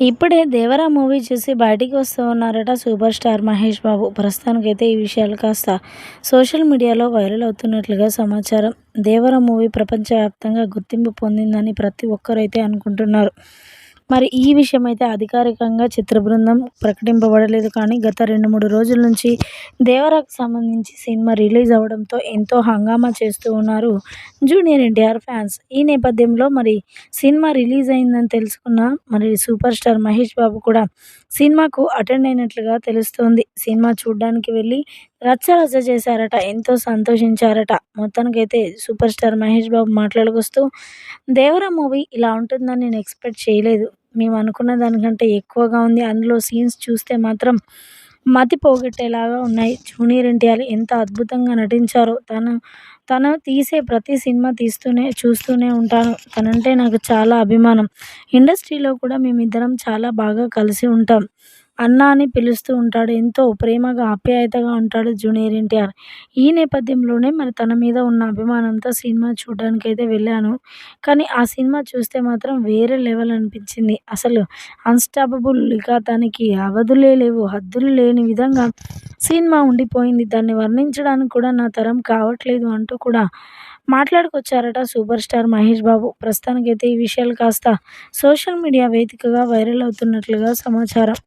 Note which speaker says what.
Speaker 1: ఇప్పుడే 'దేవర' మూవీ చూసి బయటికి వస్తూ ఉన్నారట సూపర్ స్టార్ మహేష్ బాబు. ప్రస్తుతానికైతే ఈ విషయాలు కాస్త సోషల్ మీడియాలో వైరల్ అవుతున్నట్లుగా సమాచారం. 'దేవర' మూవీ ప్రపంచవ్యాప్తంగా గుర్తింపు పొందిందని ప్రతి ఒక్కరైతే అనుకుంటున్నారు. మరి ఈ విషయం అయితే అధికారికంగా చిత్ర బృందం ప్రకటింపబడలేదు కానీ గత రెండు మూడు రోజుల నుంచి 'దేవర'కు సంబంధించి సినిమా రిలీజ్ అవ్వడంతో ఎంతో హంగామా చేస్తూ ఉన్నారు జూనియర్ ఎన్టీఆర్ ఫ్యాన్స్. ఈ నేపథ్యంలో మరి సినిమా రిలీజ్ అయిందని తెలుసుకున్న మరి సూపర్ స్టార్ మహేష్ బాబు కూడా సినిమాకు అటెండ్ అయినట్లుగా తెలుస్తోంది. సినిమా చూడ్డానికి వెళ్ళి రచ్చ రచ్చ చేశారట. ఎంతో సంతోషించారట. మొత్తానికైతే సూపర్ స్టార్ మహేష్ బాబు మాట్లాడుకొస్తూ 'దేవర' మూవీ ఇలా ఉంటుందని నేను ఎక్స్‌పెక్ట్ చేయలేదు. మేము అనుకున్న దానికంటే ఎక్కువగా ఉంది. అందులో సీన్స్ చూస్తే మాత్రం మతి పోగొట్టేలాగా ఉన్నాయి. జూనియర్ ఎన్టీఆర్ ఎంత అద్భుతంగా నటించారో తను తను తీసే ప్రతి సినిమా తీస్తూనే చూస్తూనే ఉంటాను. తనంటే నాకు చాలా అభిమానం. ఇండస్ట్రీలో కూడా మేమిద్దరం చాలా బాగా కలిసి ఉంటాం. అన్నా అని పిలుస్తూ ఉంటాడు. ఎంతో ప్రేమగా, ఆప్యాయతగా ఉంటాడు జూనియర్ ఎన్టీఆర్. ఈ నేపథ్యంలోనే మరి తన మీద ఉన్న అభిమానంతో సినిమా చూడ్డానికైతే వెళ్ళాను. కానీ ఆ సినిమా చూస్తే మాత్రం వేరే లెవెల్ అనిపించింది. అసలు అన్‌స్టాపబుల్ ఇక దానికి అవధులే లేవు. హద్దులు లేని విధంగా సినిమా ఉండిపోయింది. దాన్ని వర్ణించడానికి కూడా నా తరం కావట్లేదు అంటూ కూడా మాట్లాడుకొచ్చారట సూపర్ స్టార్ మహేష్ బాబు. ప్రస్తుతానికైతే ఈ విషయాలు కాస్త సోషల్ మీడియా వేదికగా వైరల్ అవుతున్నట్లుగా సమాచారం.